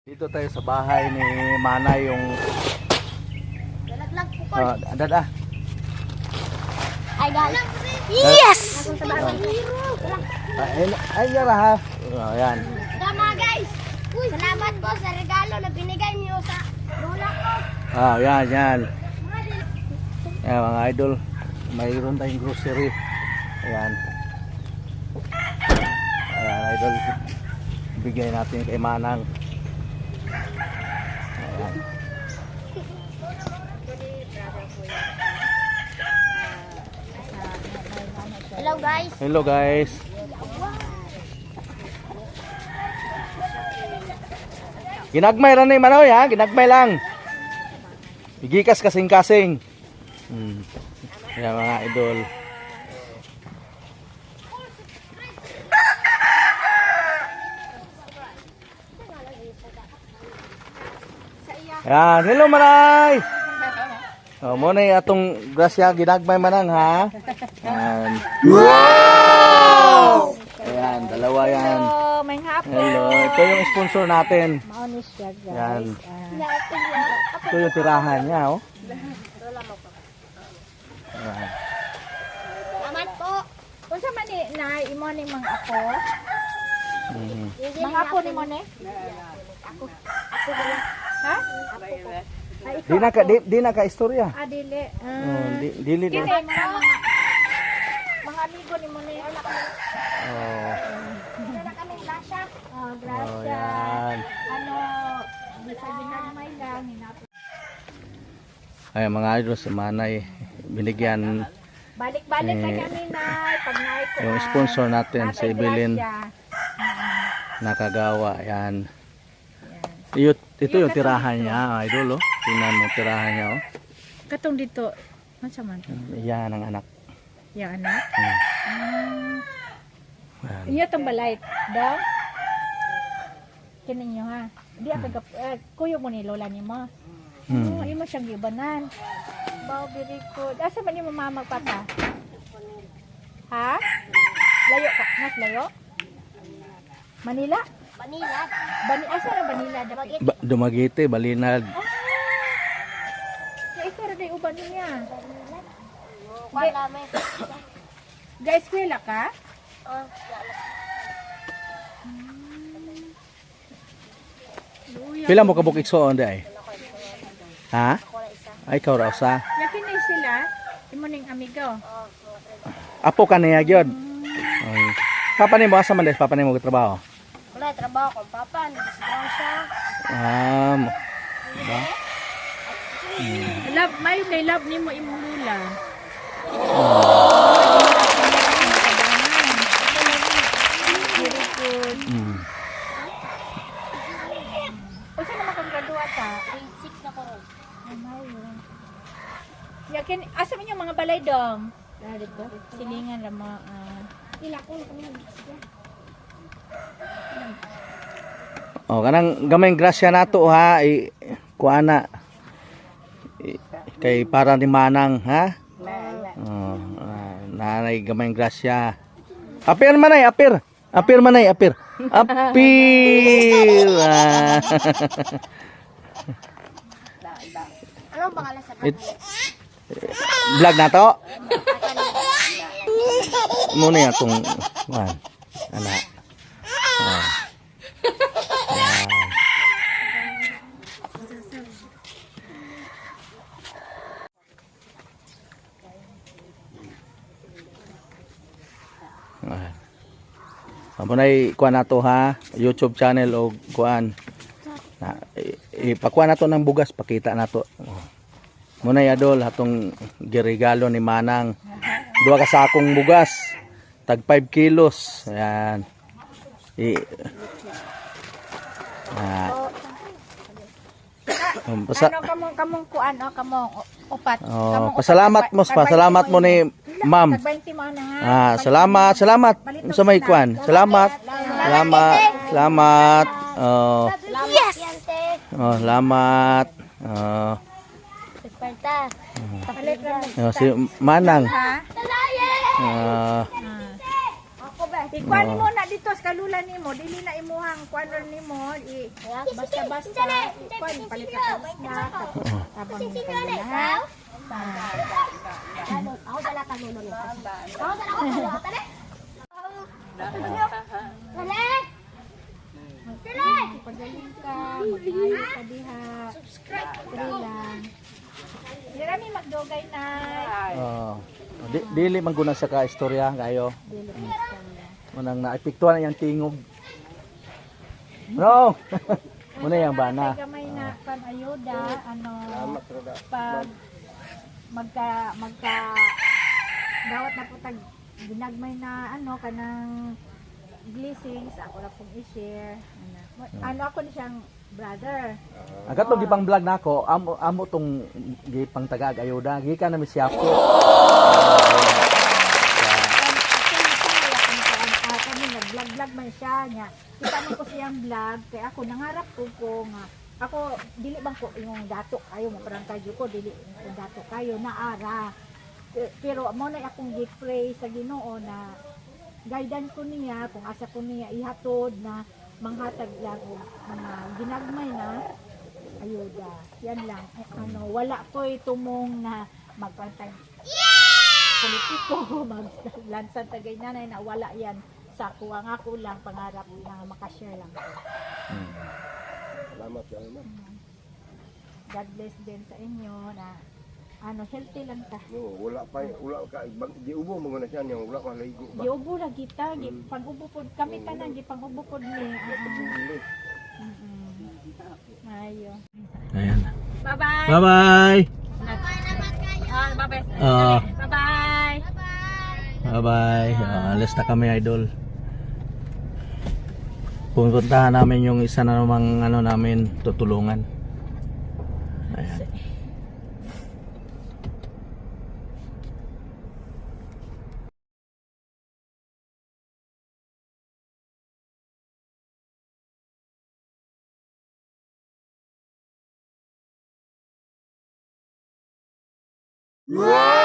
Dito tayo sa bahay ni Mana yung Lalaglag po ko. uh, dad ah. Ay, guys. Yes! Ay, ay yara ha. Oh, yan. Tama, guys. Salamat po sa regalo na binigay niyo sa lola ko. Ah, yan, yan. Yan mga idol. Mayroon tayong grocery. Ayan. Ayan, idol. Bigay natin kay Manang. Ayan. Hello, guys. Hello guys. Ginagmay ra ni Manoy ha, ginagmay lang. Gigikas kasing-kasing. Hmm. Yan mga idol. Yan, hello Manay. Oh, mo na atong grasya ginagmay manang ha. Yan. Wow! Ayan, dalawa yan. Hello, may hapon. Hello, ito yung sponsor natin. Maunis siya, guys. Yan. Ito yung tirahan niya, oh. Ayan. Salamat po. kung sa man ni na imo ni mga ako, Mhm. mga ako ni mo ni? Ha? Ay, ikaw Di na ka di, di na ka istorya. Ah, dili. Oh, Ah, di, dili Kini na. mga mga mga amigo ni mo ni. Oh. Wala kaming lasya. Ah, Oh, gracias. yan. Ano, di sa ginagmay lang hinapon. Ay, mga idol sa manay binigyan Balik-balik na Eh, kami na pag yung ah, sponsor natin sa Evelyn nakagawa. Yan. Ito, ito yung tirahan niya, idol, oh. Tingnan mo tirahan niya, oh. Katong dito. Ano sa man? Yan ang anak. Yung anak. Hmm. Ah. Yan. Inyo tong balay daw. Kinin nyo ha. Di ako kap eh, kuyo mo ni lola ni mo. Hmm. Oh, imo siyang gibanan. Very good. Asa man yung mama magpata? Ha? Layo ka? Mas layo? Manila? Manila. Bani asa na Manila dapat. Ba, Dumagite, balinad. Ya, ikaw ra day uban niya. Namin. Guys, kwela ka? Oh, Luya. Pila mo kabuk iksoon di ay? Ha? Ay, ikaw raw sa. Yakin na sila. Imo ning amigo. Apo ka niya gyud. Ay. Papa ni mo asa man des papa ni mo trabaho. Wala trabaho kong papa. Nagsigaw siya. Ah, mo- ba? Love, may may love ni mo imong lula. Mm. O saan naman kang graduate ha? Grade 6 na ko. Yakin, asa yung mga balay dong? Silingan lang mo. ah. Ila ko na kami. Oh, kanang gamay grasya nato ha, i kuana. I- Kay para ni Manang, ha? Oh, ah, nanay gamay grasya. Apir manay, apir. Apir manay, apir. Apir. Ano ang pangalan sa vlog na to. Muna yung atong wan. Ana. Amo na kuan nato ha, YouTube channel o kuan. Na i- ipakuha nato ng bugas, pakita nato. Oh. Muna yadol hatong giregalo ni Manang. Duha ka sakong bugas. Tag 5 kilos. Ayan. I Ah. Um, pasa ano kamong kamong kuan o kamong u- upat. Oh, Kamong upat, pasalamat mo, tag- pasalamat mo ni Ma'am. Tag 20 mo na ha. Ah, salamat, salamat sa may kuan. Salamat. Salamat. Salamat. Oh, Yes! Oh, salamat. Oh, Esparta. Palit lang oh, si Manang. Ah, Ah. Ikuan Oo. mo na dito sa kalula nimo, dili na imuhang kuan nimo, i basta-basta ikuan palit ka sa snack tapos kayo ha. Ano, ako dala ka nuno ni. Ako dala ko nuno. Tali. Tali. Tali. Pagaling ka, mag-ayos ka diha. Subscribe. Dili lang. Dira mi magdogay na. Oh. Di, dili man guna sa ka istorya kayo. Dili Munang naepektuhan na yung tingog. No. Muna yung bana. Kay gamay na pan ayuda, ano pag magka magka dawat na po tag ginagmay na ano kanang blessings ako na pong i-share ano, ano ako ni siyang brother Ang katong gipang vlog nako, amo amo tong gipang tagag ayuda, gikan na mi siya ko. siya niya. Kita man ko siyang vlog, kaya ako nangarap ko ko nga. Ako, dili bang ko yung dato kayo, maparang kayo ko, dili yung dato kayo, naara. Pero mo na akong gi-pray sa ginoo na guidance ko niya, kung asa ko niya ihatod na manghatag lang mga ginagmay na ayuda. Yan lang. Eh, ano, wala ko tumong na magpantay politiko, maglansan tagay nanay na wala yan sa kuha nga ko lang pangarap na makashare lang ko. Salamat, salamat. God bless din sa inyo na ano healthy lang ta. No, wala pa, wala ka, bag, di ubo mo na siya niya, wala ka laigo ba? Giubo ra kita, gi pang-ubo pod kami tanan gi pang-ubo pod ni. Pagdili. Ayo. Ayan. Bye-bye. Bye-bye. Ah, bye-bye. Oo. Bye-bye. Bye-bye. Ah, alis na kami, idol. Pupuntahan namin yung isa na namang ano namin tutulungan. Ayan. Wow!